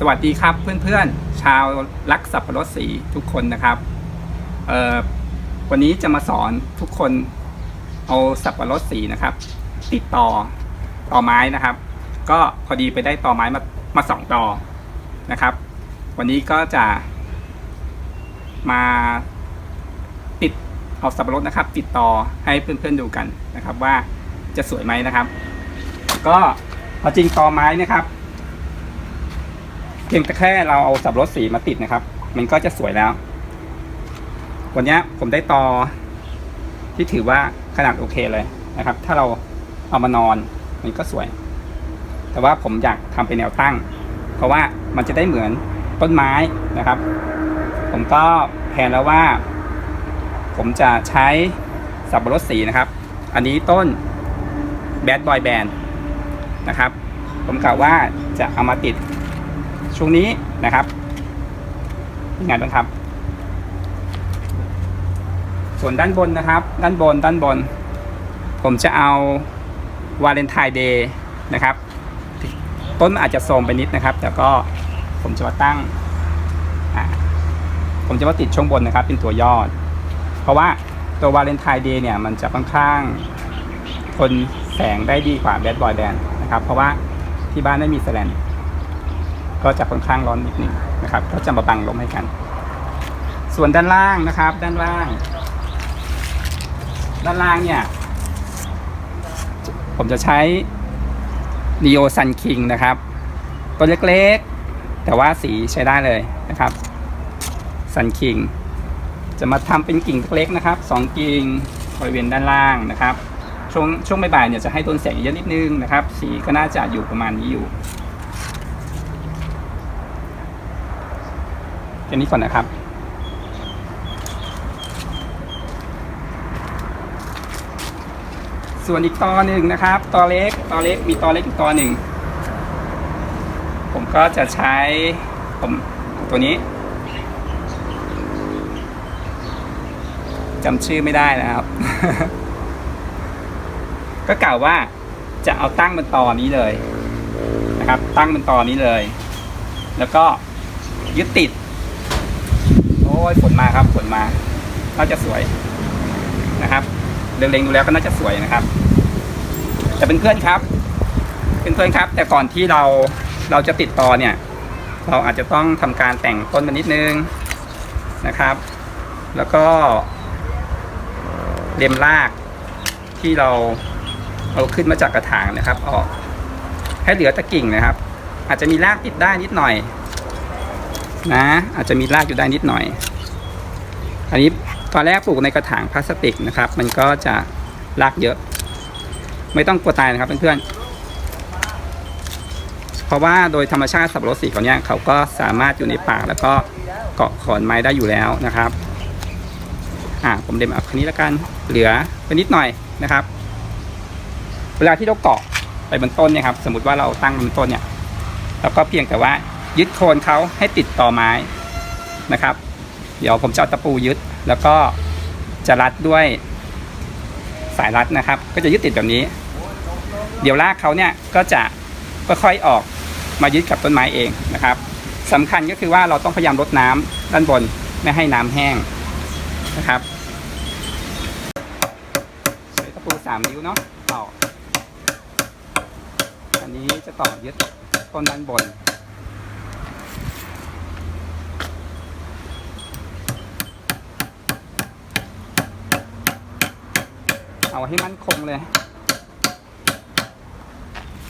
สวัสดีครับเพื่อนๆ ชาวรักสับปะรดสีทุกคนนะครับวันนี้จะมาสอนทุกคนเอาสับปะรดสีนะครับ ติดต่อต่อไม้นะครับ ก็พอดีไปได้ต่อไม้มามาสองต่อนะครับ วันนี้ก็จะมาติดเอาสับปะรดนะครับ ติดต่อให้เพื่อนๆดูกันนะครับ ว่าจะสวยไหมนะครับ ก็พอจริงต่อไม้นะครับ เพียงแต่แค่เราเอาสับรดสีมาติดนะครับ มันก็จะสวยแล้ว วันนี้ผมได้ตอที่ถือว่าขนาดโอเคเลยนะครับ ถ้าเราเอามานอนมันก็สวย แต่ว่าผมอยากทำเป็นแนวตั้ง เพราะว่ามันจะได้เหมือนต้นไม้นะครับ ผมก็แผนแล้วว่า ผมจะใช้สับปะรดสีนะครับ อันนี้ต้น Bad Boy Band นะครับ ผมกล่าวว่าจะเอามาติด ช่วงนี้นะครับเป็นไงบ้างครับส่วนด้านบนนะครับ ด้านบนด้านบน ผมจะเอาวาเลนไทน์เดย์นะครับ ต้นอาจจะโทรมไปนิดนะครับ แต่ก็ผมจะมาตั้ง ผมจะมาติดช่วงบนนะครับ เป็นตัวยอด เพราะว่าตัววาเลนไทน์เดย์เนี่ยมันจะค่อนข้างทนแสงได้ดีกว่าแบดบอยแบนนะครับ เพราะว่าที่บ้านไม่มีแสลน ก็จะค่อนข้างร้อนนิดนึงนะครับ ก็จะมาบังลมให้กัน ส่วนด้านล่างนะครับ ด้านล่าง ด้านล่างเนี่ย ผมจะใช้ Neo Sun King นะครับ ตัวเล็กๆ แต่ว่าสีใช้ได้เลยนะครับ Sun King จะมาทำเป็นกิ่งเล็กๆนะครับสองกิ่งบริเวณด้านล่างนะครับช่วงช่วงบ่ายๆเนี่ยจะให้โดนแสงเยอะนิดนึงนะครับ สีก็น่าจะอยู่ประมาณนี้อยู่ แค่นี้ก่อนนะครับส่วนอีกตอหนึ่งนะครับตอเล็กตอเล็กมีตอเล็กอีกตอหนึ่ง ผมก็จะใช้ผมตัวนี้จำชื่อไม่ได้นะครับ ก็กล่าวว่าจะเอาตั้งบนตอนี้เลยนะครับ ตั้งบนตอนี้เลย แล้วก็ยึดติด ยฝนมาครับฝนมา น่าจะสวยนะครับเล็งๆดูแล้วก็น่าจะสวยนะครับ แต่เป็นเพื่อนครับ เป็นเพื่อนครับ แต่ก่อนที่เราเราจะติดต่อเนี่ย เราอาจจะต้องทำการแต่งต้นมันนิดนึงนะครับ แล้วก็เล็มรากที่เราเอาขึ้นมาจากกระถางนะครับ ออกให้เหลือตะกิ่งนะครับ อาจจะมีรากติดได้นิดหน่อยนะอาจจะมีรากอยู่ได้นิดหน่อย อันนี้ตอนแรกปลูกในกระถางพลาสติกนะครับ มันก็จะรากเยอะ ไม่ต้องกลัวตายนะครับเพื่อนๆเพราะว่าโดยธรรมชาติสับปะรดสีเขาเนี่ยเขาก็สามารถอยู่ในป่าแล้วก็เกาะขอนไม้ได้อยู่แล้วนะครับอ่าผมเดมเอาคันนี้แล้วกันเหลือไปนิดหน่อยนะครับ เวลาที่เราเกาะไปบนต้นเนี่ยครับสมมติว่าเราตั้งบนต้นเนี่ยเราก็เพียงแต่ว่ายึดโคนเขาให้ติดต่อไม้นะครับ เดี๋ยวผมจะเอาตะปูยึด แล้วก็จะรัดด้วยสายรัดนะครับ ก็จะยึดติดแบบนี้ เดี๋ยวรากเขาเนี่ยก็จะค่อยๆออกมายึดกับต้นไม้เองนะครับสำคัญก็คือว่าเราต้องพยายามลดน้ำด้านบนไม่ให้น้ำแห้งนะครับใช้ตะปูสามนิ้วเนาะต่ออันนี้จะต่อยึดต้นด้านบน เอาให้มั่นคงเลย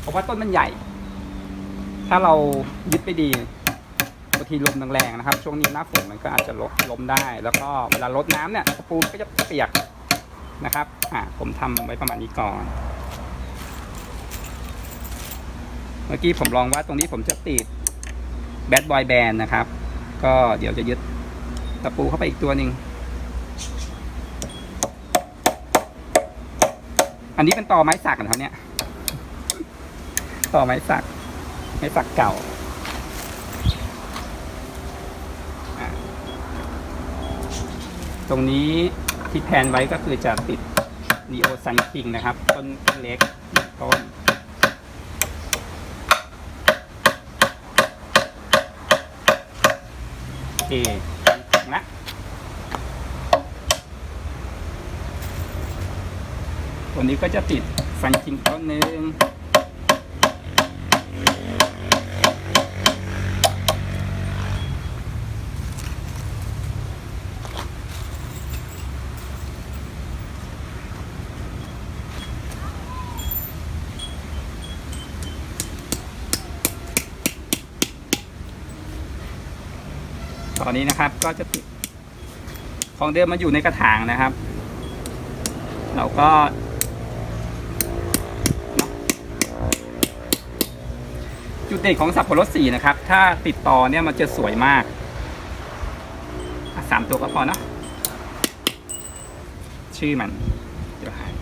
เพราะว่าต้นมันใหญ่ ถ้าเรายึดไปดีบางทีลมแรงๆนะครับ ช่วงนี้หน้าฝนมันก็อาจจะลดลมได้ แล้วก็เวลาลดน้ำเนี่ยตะปูก็จะเปียกนะครับ อ่าผมทำไว้ประมาณนี้ก่อน เมื่อกี้ผมลองว่าตรงนี้ผมจะติดแบดบอยแบนนะครับ ก็เดี๋ยวจะยึดตะปูเข้าไปอีกตัวหนึ่ง อันนี้เป็นตอไม้สักนะครับเนี่ยตอไม้สัก ไม้สักเก่าตรงนี้ที่แพนไว้ก็คือจะติด Neo Sun King นะครับ ต้นต้นเล็กต้นโอเคถึงละ ตัวนี้ก็จะติดฟันจริงต้นหนึ่งตอนนี้นะครับก็จะติดของเดิมมาอยู่ในกระถางนะครับ เราก็เนอะ จุดเด่นของสับปะรดสีนะครับ ถ้าติดต่อเนี่ยมันจะสวยมากสามตัวก็พอเนาะชื่อมันเดี๋ยวหาย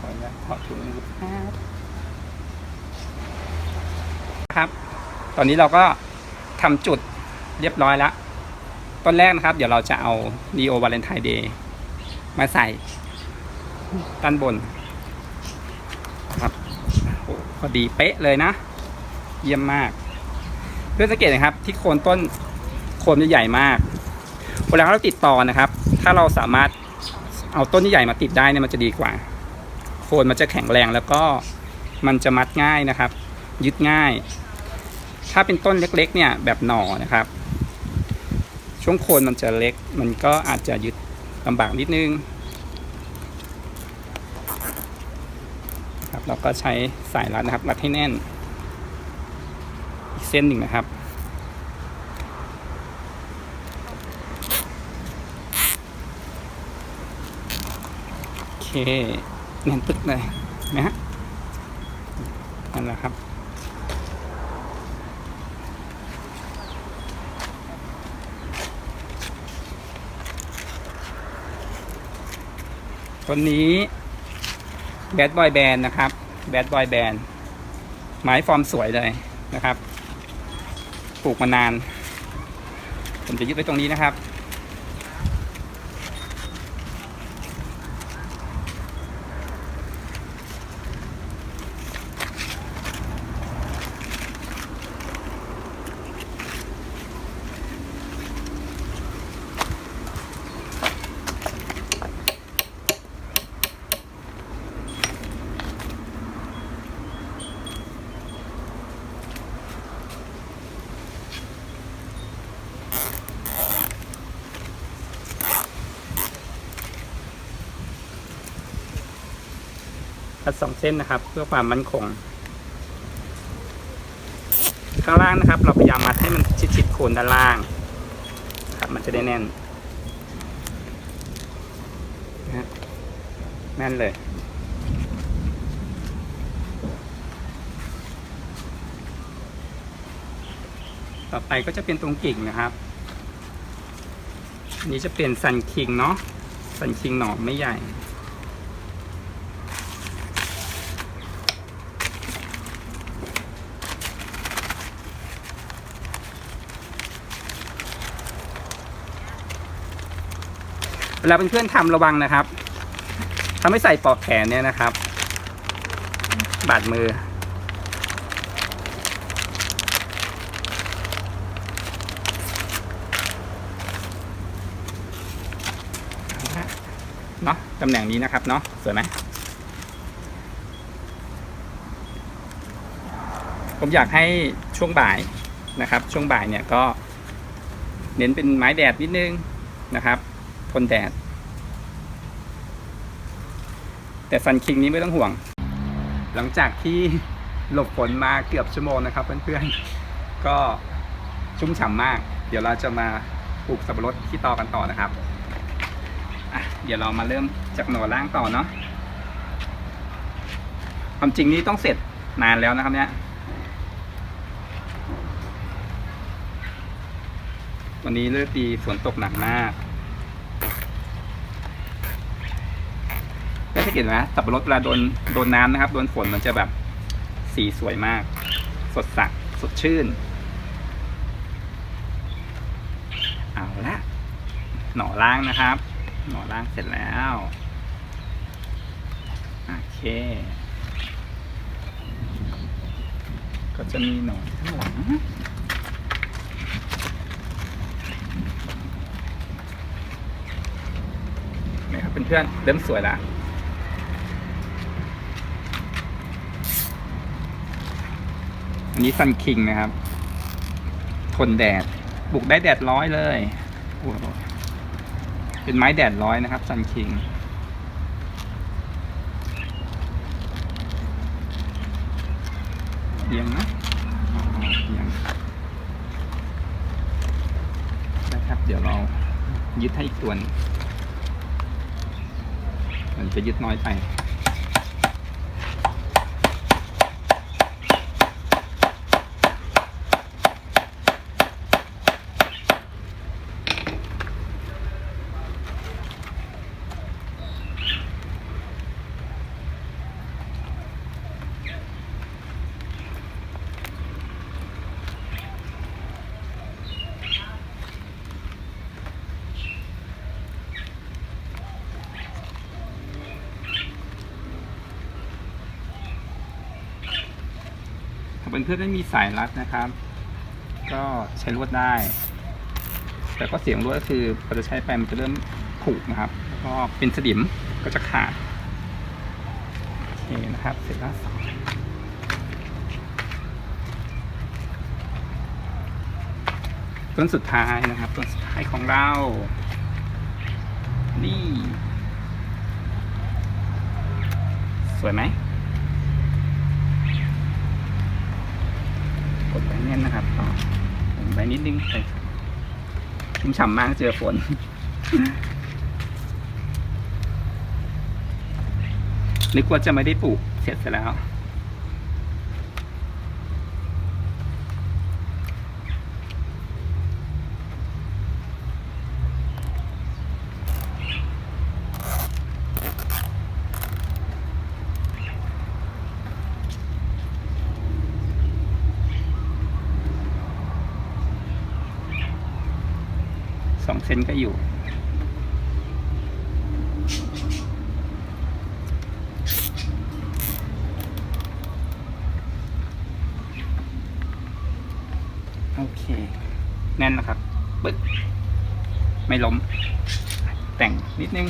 ขออนุญาตถอถุงมือแป๊บครับ ตอนนี้เราก็ทำจุด เรียบร้อยแล้วต้นแรกนะครับ เดี๋ยวเราจะเอา Neo Valentine Day มาใส่ด้านบนครับพอดีเป๊ะเลยนะ เยี่ยมมาก เพื่อสังเกตนะครับ ที่โคนต้นโคนจะใหญ่มากเวลาเราติดต่อนะครับ ถ้าเราสามารถเอาต้นที่ใหญ่มาติดได้เนี่ยมันจะดีกว่า โคนมันจะแข็งแรงแล้วก็มันจะมัดง่ายนะครับ ยึดง่าย ถ้าเป็นต้นเล็กๆเนี่ยแบบหน่อนะครับ ช่วงโคนมันจะเล็ก มันก็อาจจะยึดลำบากนิดนึงครับเราก็ใช้สายรัดนะครับรัดให้แน่น อีกเส้นหนึ่งนะครับโอเคแน่นปึ๊กเลยนะฮะนั่นแหละครับ ต้นนี้แบดบอยแบนนะครับแบดบอยแบนไม้ฟอร์มสวยเลยนะครับ ปลูกมานาน ผมจะยึดไว้ตรงนี้นะครับ ตัดสองเส้นนะครับ เพื่อความมั่นคง ข้างล่างนะครับ เราพยายามมัดให้มันชิดๆโคนด้านล่างครับมันจะได้แน่นนะแน่นเลยต่อไปก็จะเป็นตรงกิ่งนะครับอันนี้จะเป็นซันคิงเนาะซันคิงหน่อไม่ใหญ่ เวลาเพื่อนๆทำระวังนะครับถ้าไม่ใส่ปลอกแขนเนี่ยนะครับ บาดมือ เนาะตำแหน่งนี้นะครับเนาะสวยไหมผมอยากให้ช่วงบ่ายนะครับ ช่วงบ่ายเนี่ยก็ เน้นเป็นไม้แดดนิดนึงนะครับ ทนแดด แต่ซันคิงนี้ไม่ต้องห่วง หลังจากที่หลบฝนมาเกือบชั่วโมงนะครับเพื่อนๆ ก็ชุ่มฉ่ำมาก เดี๋ยวเราจะมาปลูกสับปะรดที่ตอกันต่อนะครับ เดี๋ยวเรามาเริ่มจากหน่อล่างต่อเนาะ ความจริงนี้ต้องเสร็จนานแล้วนะครับเนี่ย วันนี้เลิกดีฝนตกหนักมาก จะเห็นไหมสับปะรดเวลาโดนโดนน้ำนะครับ โดนฝนมันจะแบบสีสวยมาก สดสักสดชื่น เอาละหน่อล่างนะครับ หน่อล่างเสร็จแล้วโอเค ก็จะมีหน่อข้างหลังนี่ครับเพื่อนๆเริ่มสวยแล้ว อันนี้ซันคิงนะครับ ทนแดดบุกได้แดดร้อยเลยเป็นไม้แดดร้อยนะครับซันคิงเอียงนะเอียงนะครับ เดี๋ยวเรายึดให้อีกตัวหนึงมันจะยึดน้อยไป เป็นเพื่อนไม่มีสายรัดนะครับ ก็ใช้ลวดได้ แต่ก็เสียงลวดก็คือพอจะใช้ไปมันจะเริ่มผุนะครับ แล้วก็เป็นสนิมก็จะขาดโอเคนะครับ เสร็จแล้วสองต้นสุดท้ายนะครับต้นสุดท้ายของเรา นี่ สวยไหม กดไปแน่นนะครับต่อไปนิดนึงไปชุ่มฉ่ำมากเจอฝนนึกว่าจะไม่ได้ปลูกเสร็จซะแล้ว ซนก็อยู่ โอเค แน่นนะครับปึ๊บไม่ล้ม แต่งนิดนึง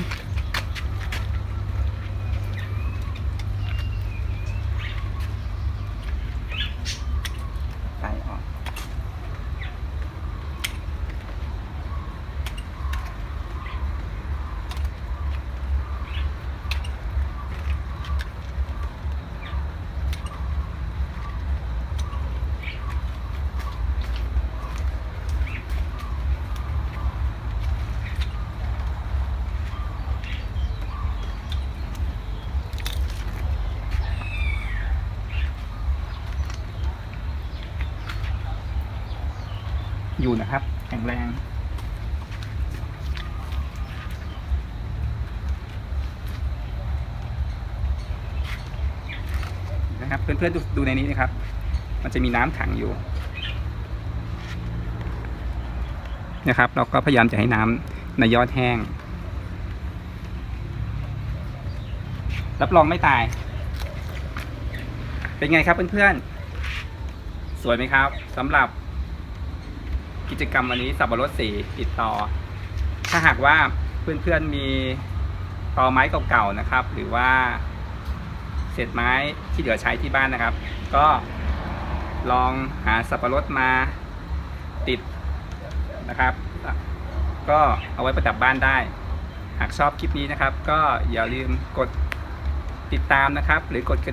อยู่นะครับ แข็งแรงนะครับเพื่อนๆดูดูในนี้นะครับ มันจะมีน้ำขังอยู่นะครับ เราก็พยายามจะให้น้ำในยอดแห้ง รับรองไม่ตาย เป็นไงครับเพื่อนๆสวยไหมครับสำหรับ กิจกรรมวันนี้สับปะรดสีติดต่อ ถ้าหากว่าเพื่อนๆมีตอไม้เก่าๆนะครับ หรือว่าเศษไม้ที่เหลือใช้ที่บ้านนะครับ ก็ลองหาสับปะรดมาติดนะครับ ก็เอาไว้ประดับบ้านได้ หากชอบคลิปนี้นะครับ ก็อย่าลืมกดติดตามนะครับ หรือกดกระดิ่ง